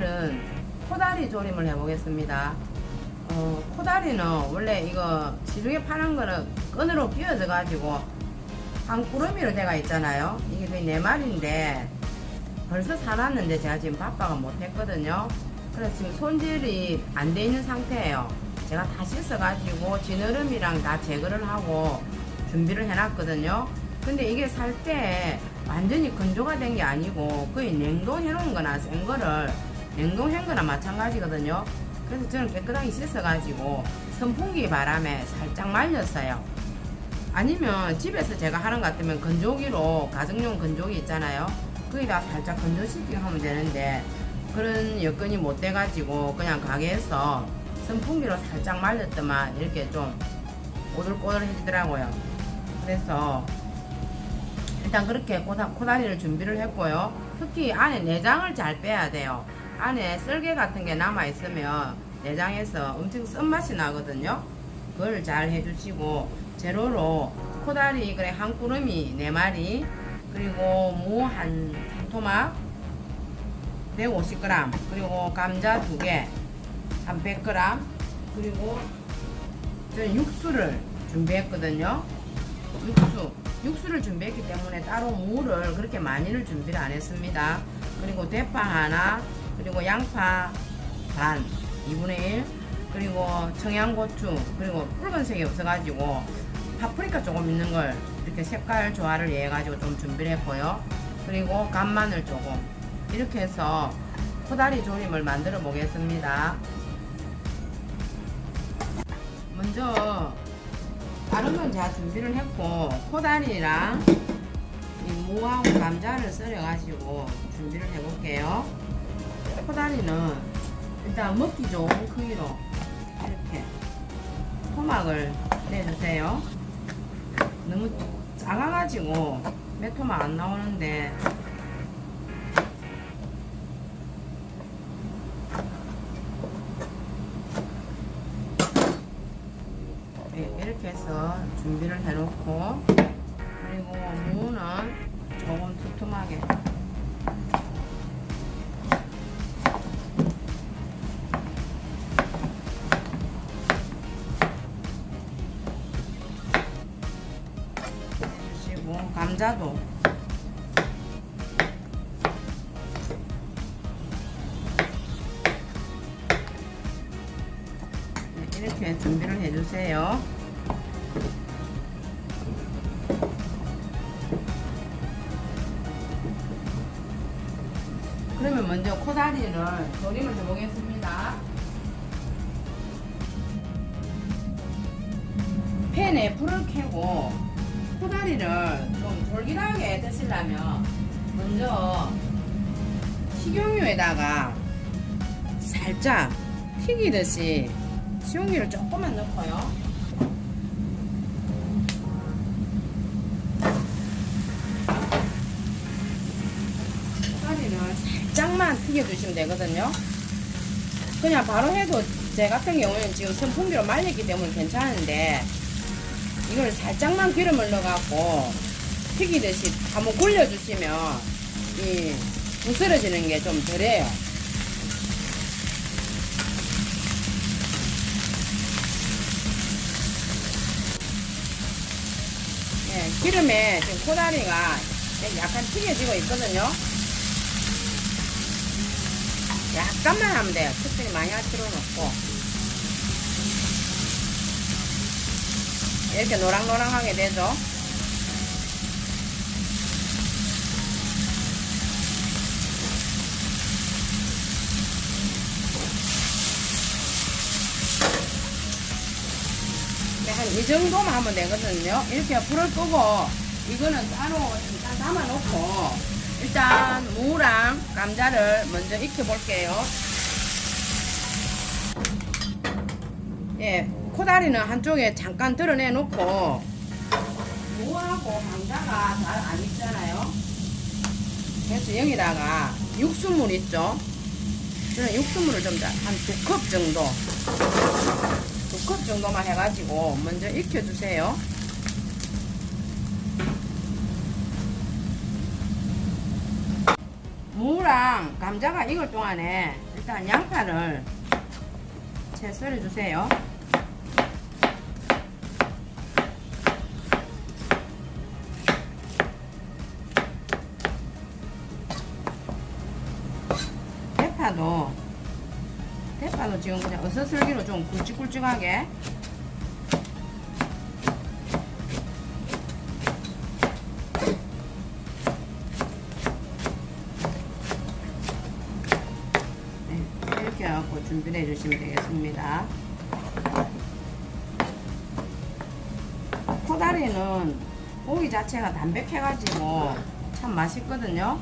오늘은 코다리 조림을 해보겠습니다. 어, 코다리는 원래 이거 시중에 파는 거는 끈으로 끼워져 가지고 한 꾸러미로 돼가 있잖아요. 이게 거의 네 마리인데 벌써 사놨는데 제가 지금 바빠가 못했거든요. 그래서 지금 손질이 안 돼 있는 상태예요. 제가 다 씻어가지고 지느러미랑 다 제거를 하고 준비를 해놨거든요. 근데 이게 살 때 완전히 건조가 된 게 아니고 거의 냉동해 놓은 거나 센 거를 냉동한 거나 마찬가지거든요. 그래서 저는 깨끗하게 씻어가지고 선풍기 바람에 살짝 말렸어요. 아니면 집에서 제가 하는 것 같으면 건조기로 가정용 건조기 있잖아요. 거기다 살짝 건조시키게 하면 되는데 그런 여건이 못 돼가지고 그냥 가게에서 선풍기로 살짝 말렸더만 이렇게 좀 오들오들해지더라고요. 그래서 일단 그렇게 코다, 코다리를 준비를 했고요. 특히 안에 내장을 잘 빼야 돼요. 안에 썰개 같은 게 남아 있으면 내장에서 엄청 쓴맛이 나거든요. 그걸 잘 해주시고 재료로 코다리 그래 한 꾸러미 네 마리 그리고 무 한 토막 150g 그리고 감자 두개한 100g 그리고 저는 육수를 준비했거든요. 육수 육수를 준비했기 때문에 따로 무를 그렇게 많이를 준비를 안 했습니다. 그리고 대파 하나 그리고 양파 반 2분의 1 그리고 청양고추 그리고 붉은색이 없어가지고 파프리카 조금 있는 걸 이렇게 색깔 조화를 위해 가지고 좀 준비를 했고요. 그리고 간마늘 조금 이렇게 해서 코다리 조림을 만들어 보겠습니다. 먼저 다른 건 제가 준비를 했고 코다리랑 이 무하고 감자를 썰어 가지고 준비를 해 볼게요. 코다리는 일단 먹기 좋은 크기로 이렇게 토막을 내주세요. 너무 작아가지고 몇 토막 안 나오는데 네, 이렇게 해서 준비를 해놓고 그리고 무는 조금 두툼하게 주시고 감자도 네, 이렇게 준비를 해주세요. 그러면 먼저 코다리를 조림을 해보겠습니다. 팬에 불을 켜고 코다리를 좀 졸깃하게 드시려면 먼저 식용유에다가 살짝 튀기듯이 식용유를 조금만 넣고요. 코다리를 살짝만 튀겨주시면 되거든요. 그냥 바로 해도 제 같은 경우는 지금 선풍기로 말렸기 때문에 괜찮은데 이걸 살짝만 기름을 넣어갖고 튀기듯이 한번 굴려주시면 이 부스러지는 게 좀 덜해요. 예, 기름에 지금 코다리가 약간 튀겨지고 있거든요. 약간만 하면 돼요. 특별히 많이 할 필요는 없고. 이렇게 노랑노랑하게 되죠. 네, 한이 정도만 하면 되거든요. 이렇게 불을 끄고 이거는 따로 일단 담아놓고 일단 무랑 감자를 먼저 익혀 볼게요. 예, 코다리는 한쪽에 잠깐 드러내 놓고 무하고 감자가 잘 안 익잖아요. 그래서 여기다가 육수물 있죠. 저는 육수물을 좀 한 두 컵 정도 두 컵 정도만 해가지고 먼저 익혀주세요. 무랑 감자가 익을 동안에 일단 양파를 채 썰어주세요. 대파도 대파도 지금 그냥 어서슬기로 좀 굵직굵직하게 네, 이렇게 해갖고 준비해 주시면 되겠습니다. 코다리는 고기 자체가 담백해가지고 참 맛있거든요.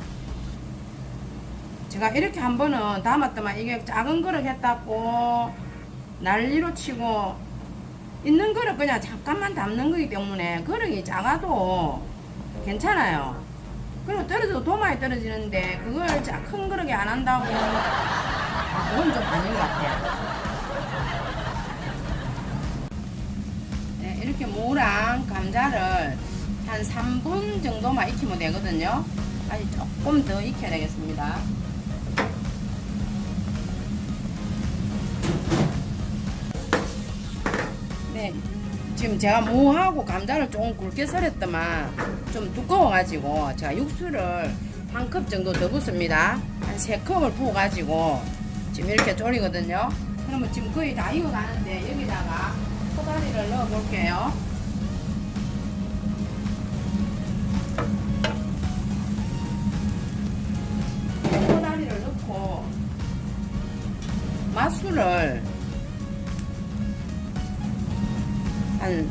제가 이렇게 한 번은 담았더만 이게 작은 그릇 했다고 난리로 치고 있는 그릇 그냥 잠깐만 담는 거기 때문에 그릇이 작아도 괜찮아요. 그리고 떨어져도 도마에 떨어지는데 그걸 자- 큰 그릇에 안 한다고 아, 그건 좀 아닌 것 같아요. 네, 이렇게 무랑 감자를 한 3분 정도만 익히면 되거든요. 아니 조금 더 익혀야 되겠습니다. 네, 지금 제가 무하고 감자를 조금 굵게 썰었더만 좀 두꺼워가지고 제가 육수를 한 컵 정도 더 붓습니다. 한 세 컵을 부어가지고 지금 이렇게 졸이거든요. 그러면 지금 거의 다 익어가는데 여기다가 소다리를 넣어볼게요.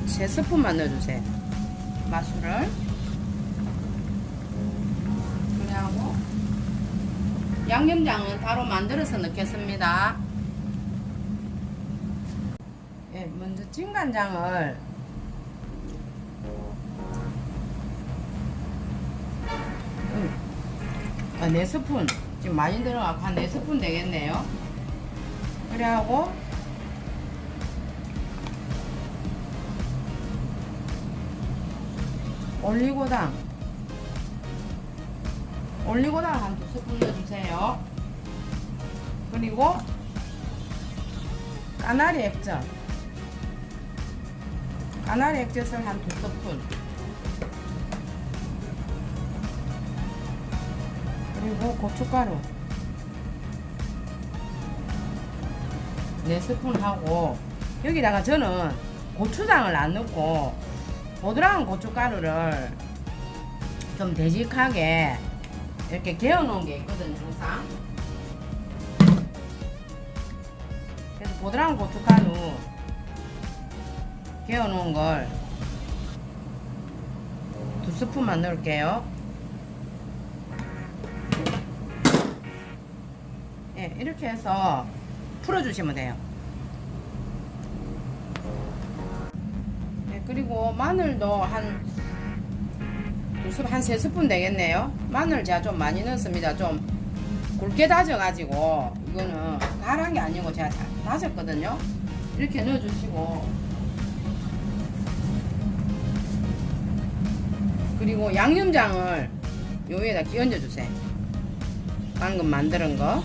한 3스푼만 넣어주세요. 맛술을. 그리고 양념장은 바로 만들어서 넣겠습니다. 예, 먼저 진간장을 음, 아, 4스푼. 지금 많이 들어가고 한 4스푼 되겠네요. 그래하고 올리고당. 올리고당 한 두 스푼 넣어주세요. 그리고 까나리 액젓. 까나리 액젓을 한 두 스푼 그리고 고춧가루. 네 스푼 하고 여기다가 저는 고추장을 안 넣고 보드라운 고춧가루를 좀 되직하게 이렇게 개어 놓은 게 있거든요 항상. 그래서 보드라운 고춧가루 개어 놓은 걸 두 스푼만 넣을게요. 예, 이렇게 해서 풀어주시면 돼요 네, 그리고 마늘도 한두 스푼, 한세 스푼 되겠네요. 마늘 제가 좀 많이 넣었습니다. 좀 굵게 다져가지고, 이거는 가란 게 아니고 제가 잘 다졌거든요. 이렇게 넣어주시고, 그리고 양념장을 요 위에다 끼얹어 주세요. 방금 만드는 거.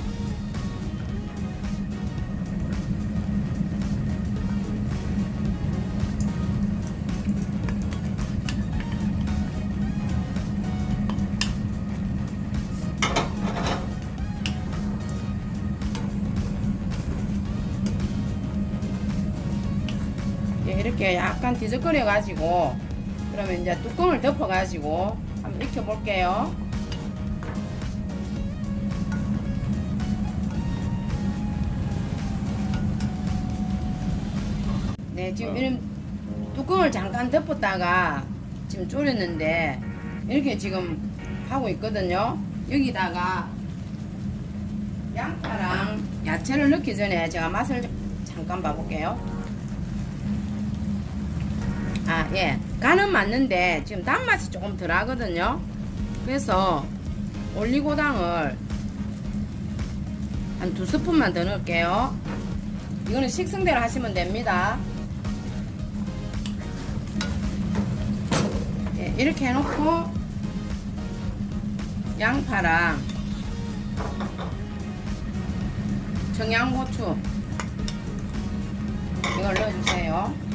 이렇게 약간 뒤적거려 가지고 그러면 이제 뚜껑을 덮어 가지고 한번 익혀 볼게요. 네, 지금 이런 뚜껑을 잠깐 덮었다가 지금 졸였는데 이렇게 지금 하고 있거든요. 여기다가 양파랑 야채를 넣기 전에 제가 맛을 잠깐 봐볼게요. 아, 예. 간은 맞는데 지금 단맛이 조금 덜 하거든요. 그래서 올리고당을 한 두 스푼만 더 넣을게요. 이거는 식성대로 하시면 됩니다. 예, 이렇게 해놓고 양파랑 청양고추 이걸 넣어주세요.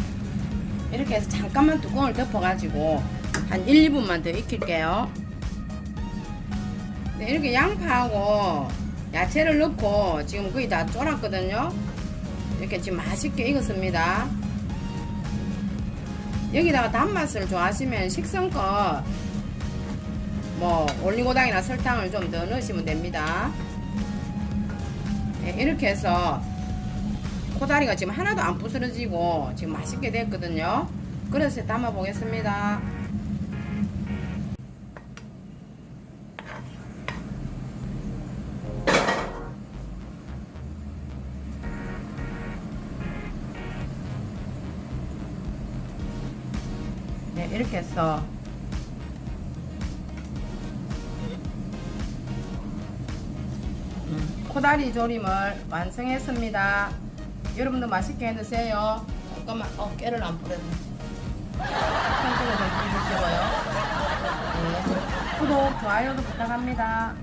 이렇게 해서 잠깐만 뚜껑을 덮어가지고 한 1, 2분만 더 익힐게요. 네, 이렇게 양파하고 야채를 넣고 지금 거의 다 쫄았거든요. 이렇게 지금 맛있게 익었습니다. 여기다가 단맛을 좋아하시면 식성껏 뭐 올리고당이나 설탕을 좀 더 넣으시면 됩니다. 네, 이렇게 해서 코다리가 지금 하나도 안 부스러지고 지금 맛있게 됐거든요. 그릇에 담아 보겠습니다. 네, 이렇게 해서 음, 코다리 조림을 완성했습니다. 여러분도 맛있게 해 드세요. 잠깐만, 어, 깨를 안 뿌렸네. 손등을 좀 뿌리시고요. 네, 구독, 좋아요도 부탁합니다.